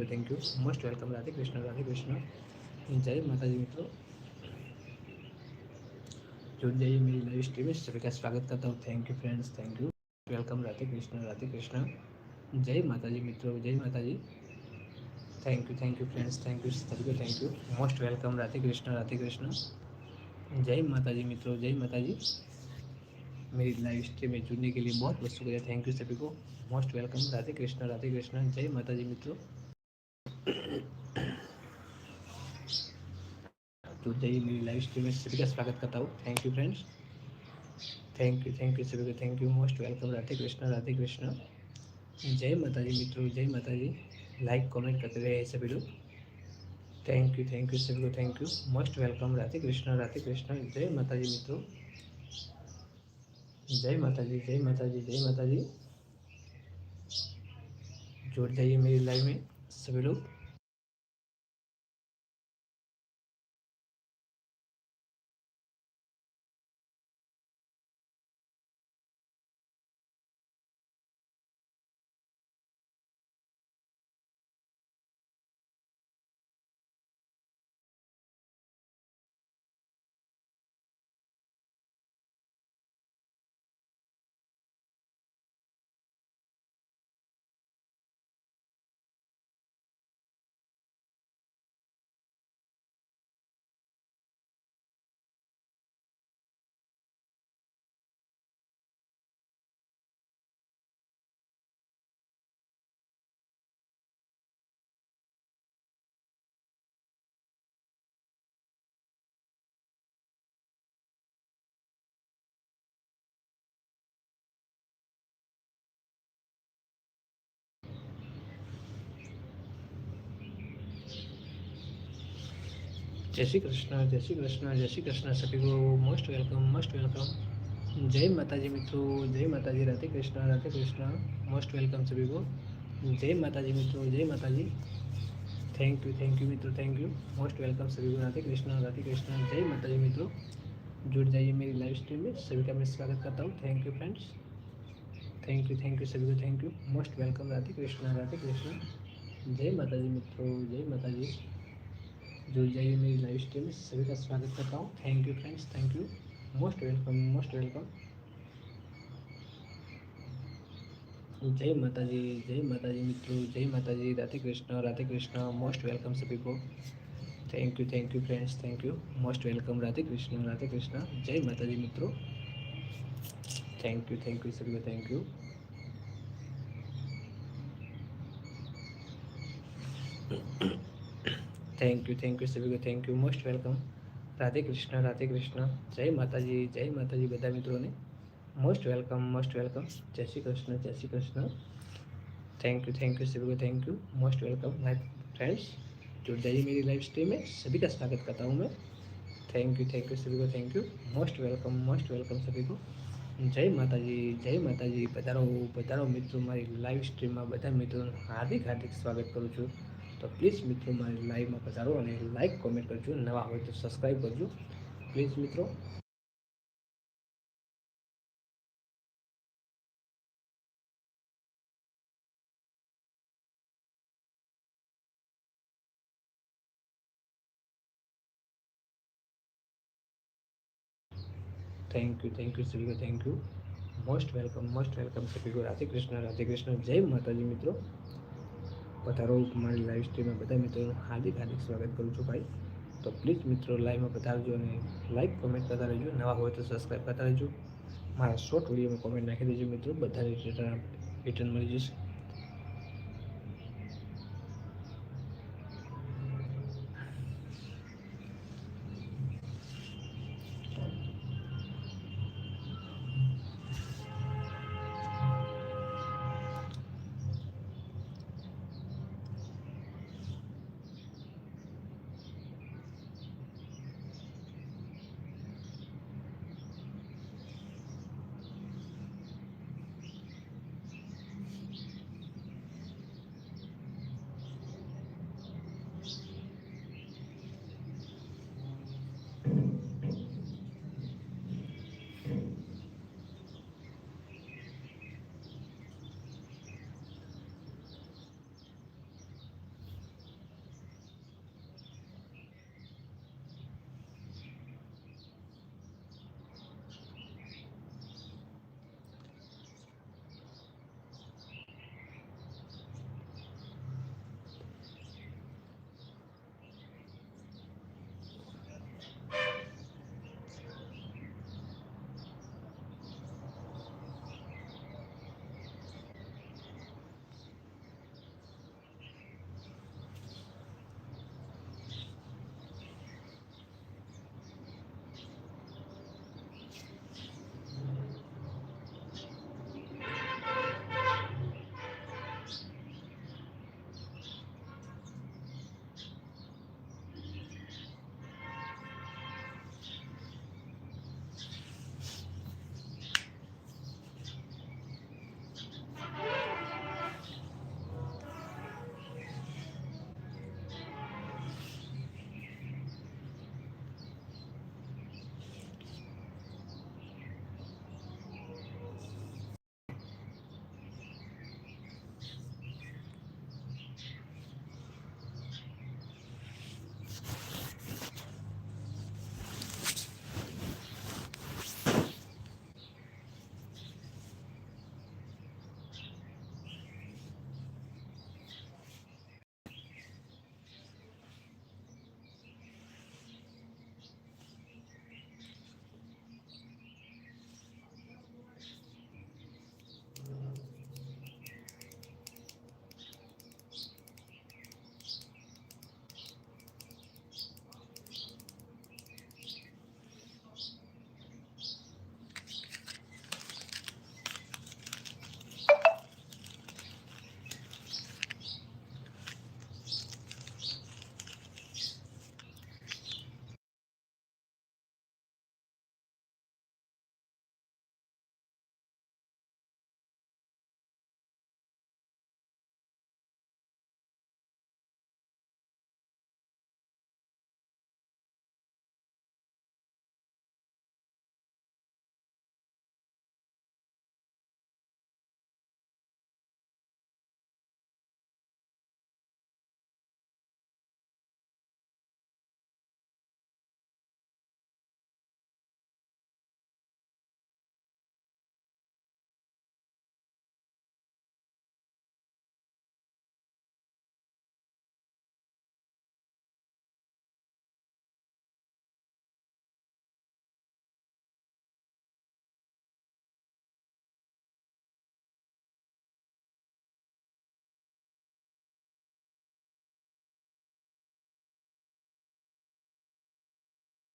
को thank you most welcome Radhe Krishna Radhe Krishna जय माता जी मित्रों जुड़ जाइए मेरी लाइव स्ट्रीम में सभी का स्वागत करता हूँ thank you friends thank you welcome Radhe Krishna Radhe Krishna जय माता जी मित्रों जय माता जी thank you thank you friends thank you सभी को thank you most welcome Radhe Krishna Radhe Krishna जय माता जी मित्रों जय माता जी मेरी लाइव स्ट्रीम में जुड़ने के लिए बहुत बहुत शुक्रिया थैंक यू सभी को मोस्ट वेलकम राधे कृष्ण राधे कृष्ण जय माता जी मित्रों जुड़ जाइए मेरी लाइव स्ट्रीम में सभी का स्वागत करता हूँ thank you friends thank you thank you सभी को thank you most welcome Radhe Krishna Radhe Krishna. जय माता जी मित्रों, जय माता जी लाइक कमेंट करते रहे सभी लोग. थैंक यू थैंक यू सभी को thank you most welcome Radhe Krishna Radhe Krishna. जय माता जी मित्रों. जय माता जी जय माता जी जय माता जी जुड़ जाइए मेरी लाइव में, सभी लोग. जय श्री कृष्ण जय श्री कृष्ण जय श्री कृष्ण सभी को मोस्ट वेलकम मोस्ट वेलकम जय माता जी मित्रों, जय माता राधे कृष्ण राधे कृष्ण मोस्ट वेलकम सभी को जय माता जी मित्रों, जय माता जी थैंक यू थैंक यू मित्रों थैंक यू मोस्ट वेलकम सभी को राधे कृष्ण राधे कृष्ण, जय माता जी मित्रों। जुड़ जाइए मेरी लाइव स्ट्रीम में, सभी का मैं स्वागत करता हूँ। Thank you friends thank you thank you सभी को thank you most welcome Radhe Krishna Radhe Krishna. जय माता जी मित्रों, जय माता जी जुड़ जाइए मेरी लाइव स्ट्रीम में सभी का स्वागत करता हूँ। Thank you friends thank you most welcome most welcome जय माता जी जय माता जी मित्रों, जय माता जी राधे कृष्ण राधे कृष्ण मोस्ट वेलकम सभी को. Thank you thank you friends thank you most welcome Radhe Krishna Radhe Krishna, जय माता जी मित्रों. थैंक यू थैंक यू सभी को thank you thank you thank you सभी को thank you most welcome Radhe Krishna Radhe Krishna जय माता जी जय माता जी બધા મિત્રોને મોસ્ટ વેલકમ મોસ્ટ વેલકમ જય શ્રી કૃષ્ણ જય Shri Krishna thank you thank you सभी को thank you most welcome my friends जुड़ जाइए मेरी लाइव स्ट्रीम में सभी का स्वागत करता हूँ मैं थैंक यू थैंक यू सभी को thank you most welcome most welcome सभी को જય માતાજી જય માતાજી પધારો પધારો મિત્રો મારી લાઈવ સ્ટ્રીમમાં બધા મિત્રોનું હાર્દિક હાર્દિક સ્વાગત કરું છું તો પ્લીઝ મિત્રો મારી લાઈવમાં પધારો અને લાઈક કોમેન્ટ કરજો. નવા હોય તો સબસ્ક્રાઈબ કરજો. પ્લીઝ મિત્રો. થેન્ક યુ થેન્ક યુ સભી કો thank you most welcome most welcome સભી કો રાધે કૃષ્ણ રાધે કૃષ્ણ જય માતાજી મિત્રો. પધારો મારી લાઈવ સ્ટ્રીમમાં બધા મિત્રોનું હાર્દિક હાર્દિક સ્વાગત કરું છું ભાઈ. તો પ્લીઝ મિત્રો લાઈવમાં પધારજો અને લાઈક કોમેન્ટ કરતા રહેજો. નવા હોય તો સબસ્ક્રાઈબ કરતા રહેજો. મારા શોર્ટ વિડીયોમાં કોમેન્ટ નાખી દેજો મિત્રો. બધાને રિટર્ન રિટર્ન મળી જશે.